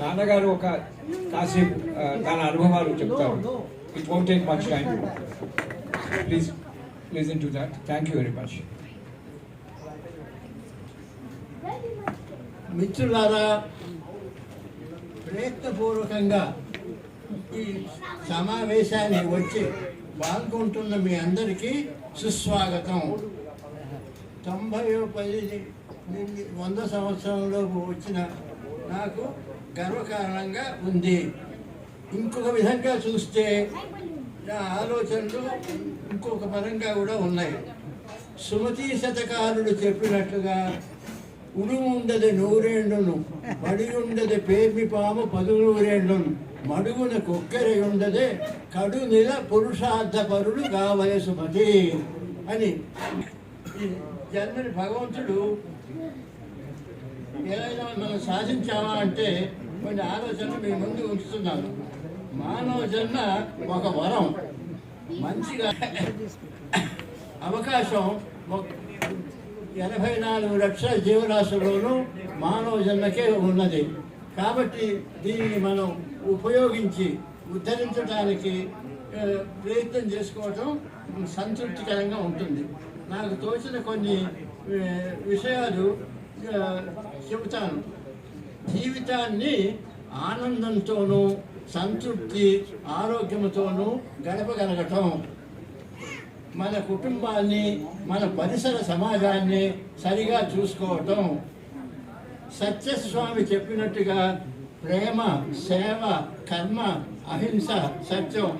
నాన్నగారు ఒక కాసేపు తన అనుభవాలు చెప్తారు. It won't take much time please listen to that thank you very much మిత్రులారా ప్రయత్నపూర్వకంగా ఈ సమావేశాన్ని వచ్చి పాల్గొంటున్న మీ అందరికీ సుస్వాగతం. తొంభై పది వంద సంవత్సరంలోపు వచ్చిన నాకు గర్వకారణంగా ఉంది. ఇంకొక విధంగా చూస్తే నా ఆలోచనలు ఇంకొక పరంగా కూడా ఉన్నాయి. సుమతి శతకారుడు చెప్పినట్లుగా ఉడుముండది నూరేండును మడి ఉండదు పేర్మి పాము పదునూరేండును మడుగున కుక్కెర ఉండదే కడు నిల పురుషార్థ పరుడు సుమతి అని. జన్మని భగవంతుడు మనం సాధించామా అంటే కొన్ని ఆలోచనలు మీ ముందు ఉంచుతున్నాను. మానవ జన్మ ఒక వరం. మంచిగా అవకాశం ఎనభై నాలుగు లక్షల జీవరాశుల్లోనూ మానవ జన్మకే ఉన్నది. కాబట్టి దీన్ని మనం ఉపయోగించి ఉద్ధరించడానికి ప్రయత్నం చేసుకోవటం సంతృప్తికరంగా ఉంటుంది. నాకు తోచిన కొన్ని విషయాలు చెబుతాను. జీవితాన్ని ఆనందంతోనూ సంతృప్తి ఆరోగ్యంతోనూ గడపగలగటం. మన కుటుంబాన్ని మన పరిసర సమాజాన్ని సరిగా చూసుకోవటం. సత్యస్వామి చెప్పినట్టుగా ప్రేమ సేవ కర్మ అహింస సత్యం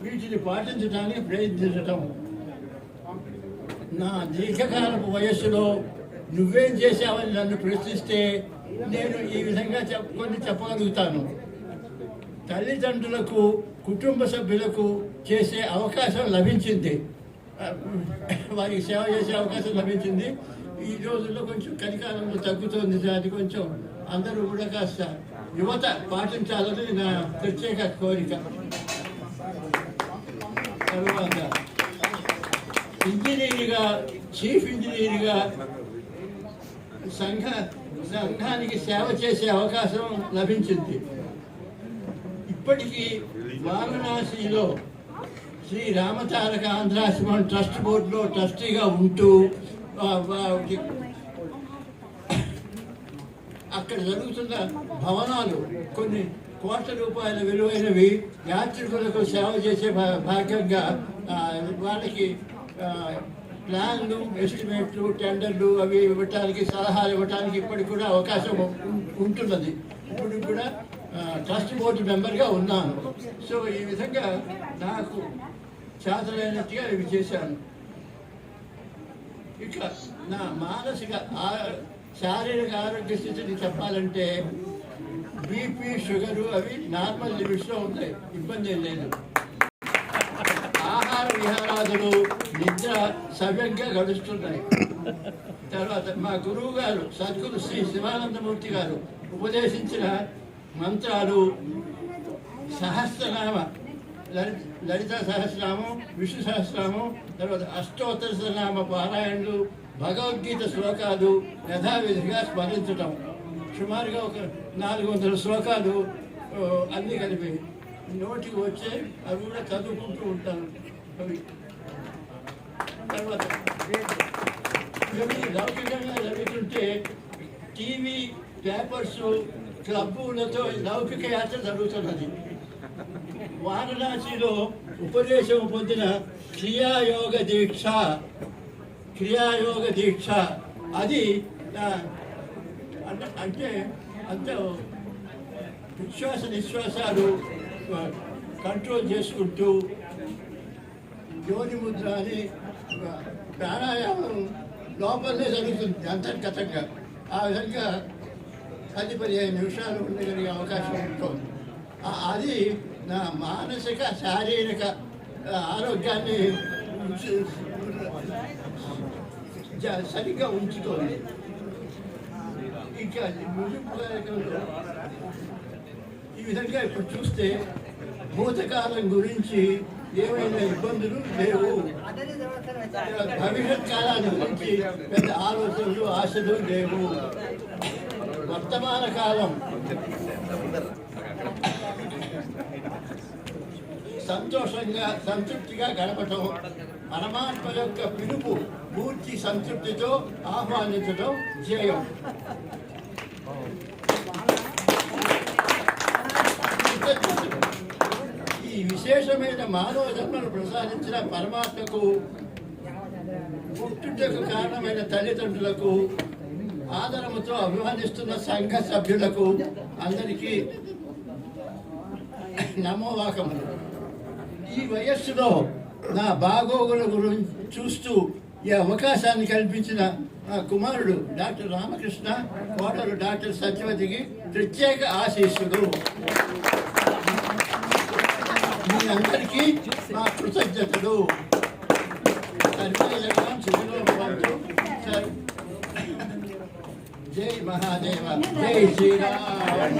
వీటిని పాటించడానికి ప్రయత్నించటం. నా దీర్ఘకాలపు వయస్సులో నువ్వేం చేశావని నన్ను ప్రశ్నిస్తే నేను ఈ విధంగా చెప్పుకొని కొన్ని చెప్పగలుగుతాను. తల్లిదండ్రులకు కుటుంబ సభ్యులకు చేసే అవకాశం లభించింది. వారికి సేవ చేసే అవకాశం లభించింది. ఈ రోజుల్లో కొంచెం కలికాలంలో తగ్గుతుంది అది కొంచెం అందరూ కూడా కాస్త యువత పాటించాలని నా ప్రత్యేక కోరిక. తరువాత ఇంజనీర్గా చీఫ్ ఇంజనీర్గా సంఘ సంఘానికి సేవ చేసే అవకాశం లభించింది. ఇప్పటికీ వారణాసిలో శ్రీ రామతారక ఆంధ్రాశ్రమం ట్రస్ట్ బోర్డులో ట్రస్టీగా ఉంటూ అక్కడ జరుగుతున్న భవనాలు కొన్ని కోట్ల రూపాయల విలువైనవి యాత్రికులకు సేవ చేసే భా- భాగ్యంగా వాళ్ళకి ప్లాన్లు ఎస్టిమేట్లు టెండర్లు అవి ఇవ్వటానికి సలహాలు ఇవ్వటానికి ఇప్పటికి కూడా అవకాశం ఉంటున్నది. ఇప్పుడు కూడా ట్రస్ట్ బోర్డు మెంబర్గా ఉన్నాను. సో ఈ విధంగా నాకు చేతలైనట్టుగా ఇవి చేశాను. ఇక నా మానసిక శారీరక ఆరోగ్య స్థితిని చెప్పాలంటే బీపీ షుగరు అవి నార్మల్ లిమిట్స్లో ఉన్నాయి ఇబ్బంది ఏం లేదు. ఆహార విహారాదులు నిద్ర సవ్యంగా గడుస్తున్నాయి. తర్వాత మా గురువు గారు సద్గురు శ్రీ శివానందమూర్తి గారు ఉపదేశించిన మంత్రాలు సహస్రనామ లలిత లలిత సహస్రనామం విష్ణు సహస్రనామం తర్వాత అష్టోత్తర సహస్రనామ పారాయణలు భగవద్గీత శ్లోకాలు యథావిధిగా స్మరించటం. సుమారుగా ఒక నాలుగు వందల శ్లోకాలు అన్నీ కలిపి నోటికి వచ్చే అవి కూడా చదువుకుంటూ ఉంటాను అవి తర్వాత లౌకికంగా జరుగుతుంటే టీవీ పేపర్స్ క్లబ్బులతో లౌకిక యాత్ర జరుగుతున్నది. వారణాసిలో ఉపదేశం పొందిన క్రియాయోగ దీక్ష క్రియాయోగ దీక్ష. అది అంటే అంటే అంత విశ్వాస నిశ్వాసాలు కంట్రోల్ చేసుకుంటూ యోని ముద్ర అని ప్రాణాయామం లోపలనే జరుగుతుంది అంతర్గతంగా. ఆ విధంగా పది పదిహేను నిమిషాలు ఉండగలిగే అవకాశం ఉంటుంది. అది నా మానసిక శారీరక ఆరోగ్యాన్ని సరిగ్గా ఉంచుతోంది. ఇంకా ముగింపు కార్యక్రమంలో ఈ విధంగా ఇప్పుడు చూస్తే భూతకాలం గురించి ఏమైనా ఇబ్బందులు లేవు. భవిష్యత్ కాలాన్ని గురించి పెద్ద ఆలోచనలు ఆశలు లేవు. వర్తమాన కాలం. సంతోషంగా సంతృప్తిగా గడపటం పరమాత్మ యొక్క పిలుపు పూర్తి సంతృప్తితో ఆహ్వానించడం జయం విశేషమైన మానవ జన్మను ప్రసాదించిన పరమాత్మకు పుట్టుటకు కారణమైన తల్లిదండ్రులకు ఆదరముతో అభిమానిస్తున్న సంఘ సభ్యులకు అందరికీ నమోవాకములు ఈ వయస్సులో నా బాగోగుల గురించి చూస్తూ ఈ అవకాశాన్ని కల్పించిన నా కుమారుడు డాక్టర్ రామకృష్ణ కోడలు డాక్టర్ సత్యవతికి ప్రత్యేక ఆశీస్సులు. మీ అందరికీ నా కృతజ్ఞతలు. జై మహాదేవ జై శ్రీరామ్.